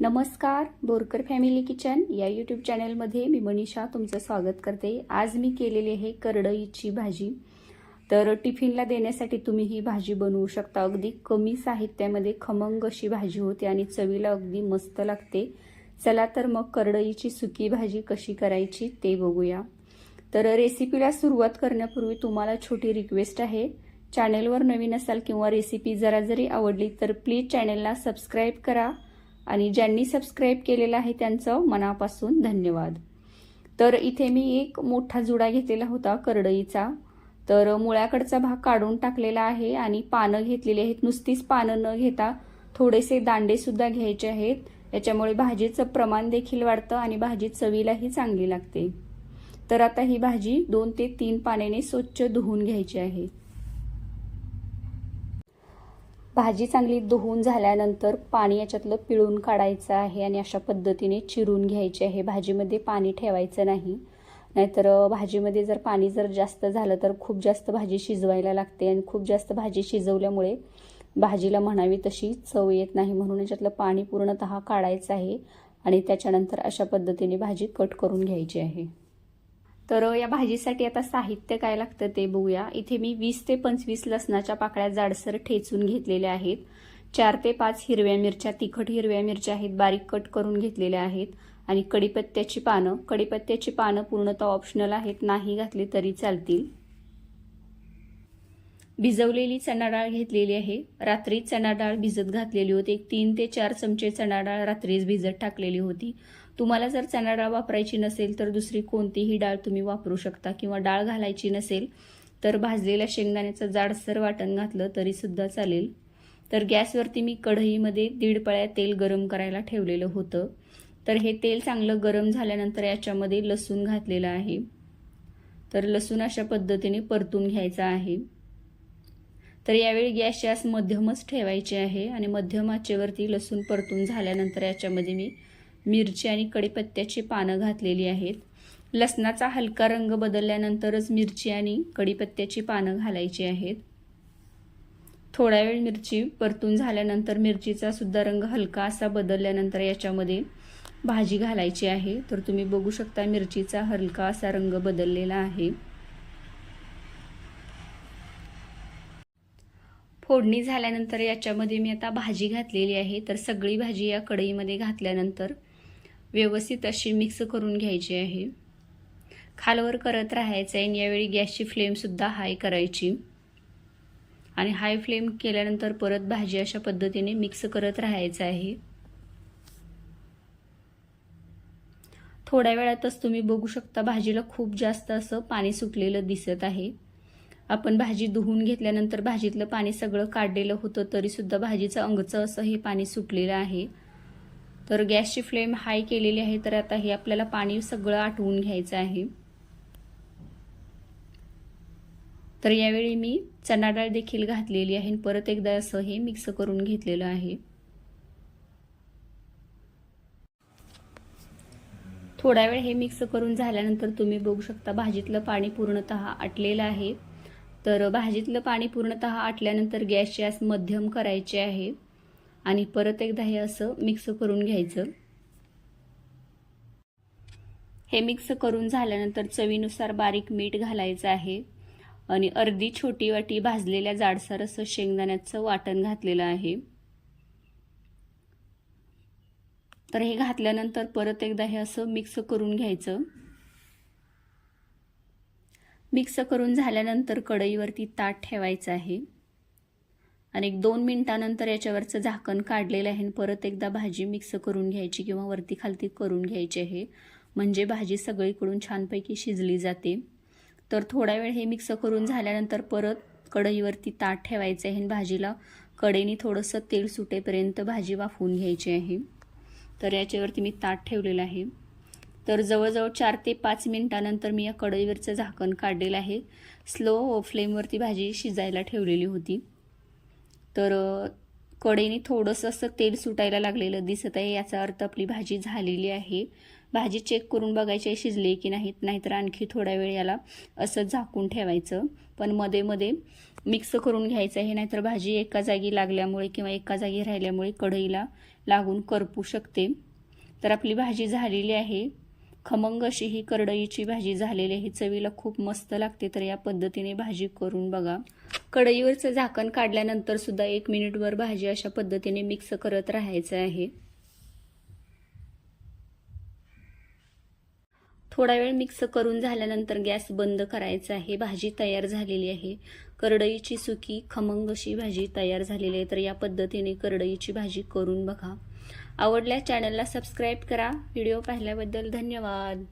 नमस्कार Borkar family kitchen या YouTube चॅनलमध्ये मी मनीषा तुमचं स्वागत करते. आज मी केलेली आहे करडईची भाजी. तर टिफिनला देण्यासाठी तुम्ही ही भाजी बनवू शकता. अगदी कमी साहित्यामध्ये खमंग अशी भाजी होते आणि चवीला अगदी मस्त लागते. चला तर मग करडईची सुकी भाजी कशी करायची ते बघूया. तर रेसिपीला सुरुवात करण्यापूर्वी तुम्हाला छोटी रिक्वेस्ट आहे. चॅनेलवर नवीन असाल किंवा रेसिपी जरा जरी आवडली तर प्लीज चॅनेलला सबस्क्राईब करा. आणि ज्यांनी सबस्क्राईब केलेलं आहे त्यांचं मनापासून धन्यवाद. तर इथे मी एक मोठा जुडा घेतलेला होता करडईचा. तर मुळ्याकडचा भाग काढून टाकलेला आहे आणि पानं घेतलेली आहेत. नुसतीच पानं न घेता थोडेसे दांडेसुद्धा घ्यायचे आहेत. याच्यामुळे भाजीचं प्रमाण देखील वाढतं आणि भाजी चवीलाही चांगली लागते. तर आता ही भाजी दोन ते तीन पाण्याने स्वच्छ धुवून घ्यायची आहे. भाजी चांगली धुवून झाल्यानंतर पाणी याच्यातलं पिळून काढायचं आहे आणि अशा पद्धतीने चिरून घ्यायची आहे. भाजीमध्ये पाणी ठेवायचं नाही. नाहीतर भाजीमध्ये जर पाणी जर जास्त झालं तर खूप जास्त भाजी शिजवायला लागते आणि खूप जास्त भाजी शिजवल्यामुळे भाजीला म्हणावी तशी चव येत नाही. म्हणून याच्यातलं पाणी पूर्णतः काढायचं आहे आणि त्याच्यानंतर अशा पद्धतीने भाजी कट करून घ्यायची आहे. तर या भाजीसाठी आता साहित्य काय लागतं ते बघूया. इथे मी वीस ते पंचवीस लसणाच्या पाकळ्या जाडसर ठेचून घेतलेल्या आहेत. चार ते पाच हिरव्या मिरच्या तिखट हिरव्या मिरच्या आहेत बारीक कट करून घेतलेल्या आहेत. आणि कडीपत्त्याची पानं कडीपत्त्याची पानं पूर्णतः ऑप्शनल आहेत नाही घातली तरी चालतील. भिजवलेली चणा डाळ घेतलेली आहे. रात्री चणा डाळ भिजत घातलेली होती. एक तीन ते चार चमचे चणा डाळ रात्रीच भिजत टाकलेली होती. तुम्हाला जर चणा डाळ वापरायची नसेल तर दुसरी कोणतीही डाळ तुम्ही वापरू शकता किंवा डाळ घालायची नसेल तर भाजलेल्या शेंगदाण्याचं जाडसर वाटण घातलं तरीसुद्धा चालेल. तर गॅसवरती मी कढईमध्ये दीड पळ्या तेल गरम करायला ठेवलेलं होतं. तर हे तेल चांगलं गरम झाल्यानंतर याच्यामध्ये लसूण घातलेलं आहे. तर लसूण अशा पद्धतीने परतून घ्यायचा आहे. तर यावेळी गॅस गॅस मध्यमच ठेवायची आहे आणि मध्यम आचेवरती लसूण परतून झाल्यानंतर याच्यामध्ये मी मिरची आणि कडीपत्त्याची पानं घातलेली आहेत. लसणाचा हलका रंग बदलल्यानंतरच मिरची आणि कडीपत्त्याची पानं घालायची आहेत. थोडा वेळ मिरची परतून झाल्यानंतर मिरचीचा सुद्धा रंग हलका असा बदलल्यानंतर याच्यामध्ये भाजी घालायची आहे. तर तुम्ही बघू शकता मिरचीचा हलका असा रंग बदललेला आहे. फोडणी झाल्यानंतर याच्यामध्ये मी आता भाजी घातलेली आहे. तर सगळी भाजी या कढईमध्ये घातल्यानंतर व्यवस्थित अशी मिक्स करून घ्यायची आहे. खालवर करत राहायचं आहे आणि यावेळी गॅसची फ्लेमसुद्धा हाय करायची. आणि हाय फ्लेम केल्यानंतर परत भाजी अशा पद्धतीने मिक्स करत राहायचं आहे. थोड्या वेळातच तुम्ही बघू शकता भाजीला खूप जास्त असं पाणी सुटलेलं दिसत आहे. आपण भाजी धुवून घेतल्यानंतर भाजीतलं पाणी सगळं काढलेलं होतं तरीसुद्धा भाजीचं अंगचं असं हे पाणी सुटलेलं आहे. तर गॅसची फ्लेम हाय केलेली आहे तर आता हे आपल्याला पाणी सगळं आटवून घ्यायचं आहे. तर यावेळी मी चणा डाळ देखील घातलेली आहे आणि परत एकदा असं हे मिक्स करून घेतलेलं आहे. थोडा वेळ हे मिक्स करून झाल्यानंतर तुम्ही बघू शकता भाजीतलं पाणी पूर्णतः आटलेलं आहे. तर भाजीतलं पाणी पूर्णतः आटल्यानंतर गॅसची आस मध्यम करायची आहे. आणि परत एकदा हे असं मिक्स करून घ्यायचं. हे मिक्स करून झाल्यानंतर चवीनुसार बारीक मीठ घालायचं आहे. आणि अर्धी छोटी वाटी भाजलेल्या जाडसर असं शेंगदाण्याचं वाटण घातलेलं आहे. तर हे घातल्यानंतर परत एकदा हे असं मिक्स करून घ्यायचं. मिक्स करून झाल्यानंतर कढईवरती ताट ठेवायचं आहे. आणि एक दोन मिनटानंतर याच्यावरचं झाकण काढलेलं आहे परत एकदा भाजी मिक्स करून घ्यायची किंवा वरती खालती करून घ्यायची आहे. म्हणजे भाजी सगळीकडून छानपैकी शिजली जाते. तर थोडा वेळ हे मिक्स करून झाल्यानंतर परत कढईवरती ताट ठेवायचं आहे आणि भाजीला कडेने थोडंसं तेल सुटेपर्यंत भाजी वाफवून घ्यायची आहे. तर याच्यावरती मी ताट ठेवलेलं आहे. तर जवळजवळ चार ते पाच मिनटानंतर मी या कढईवरचं झाकण काढलेलं आहे. स्लो फ्लेमवरती भाजी शिजायला ठेवलेली होती. तर कढईने थोडंसं असं तेल सुटायला लागलेलं दिसत आहे. याचा अर्थ आपली भाजी झालेली आहे. भाजी चेक करून बघायची आहे शिजली की नाहीत नाहीतर आणखी थोडा वेळ याला असं झाकून ठेवायचं. पण मध्ये मध्ये मिक्स करून घ्यायचं आहे. नाहीतर भाजी एका जागी लागल्यामुळे किंवा एका जागी राहिल्यामुळे कढईला लागून करपू शकते. तर आपली भाजी झालेली आहे. खमंग अशी ही करडईची भाजी झालेली आहे. चवीला खूप मस्त लागते तर या पद्धतीने भाजी करून बघा. कढईवरचं झाकण काढल्यानंतर सुद्धा एक मिनिटवर भाजी अशा पद्धतीने मिक्स करत राहायचं आहे. थोडा वेळ मिक्स करून झाल्यानंतर गॅस बंद करायचा आहे. भाजी तयार झालेली आहे. करडईची सुकी खमंग अशी भाजी तयार झालेली आहे. तर या पद्धतीने करडईची भाजी करून बघा. आवडल्या चॅनलला सबस्क्राईब करा. व्हिडिओ पाहिल्याबद्दल धन्यवाद.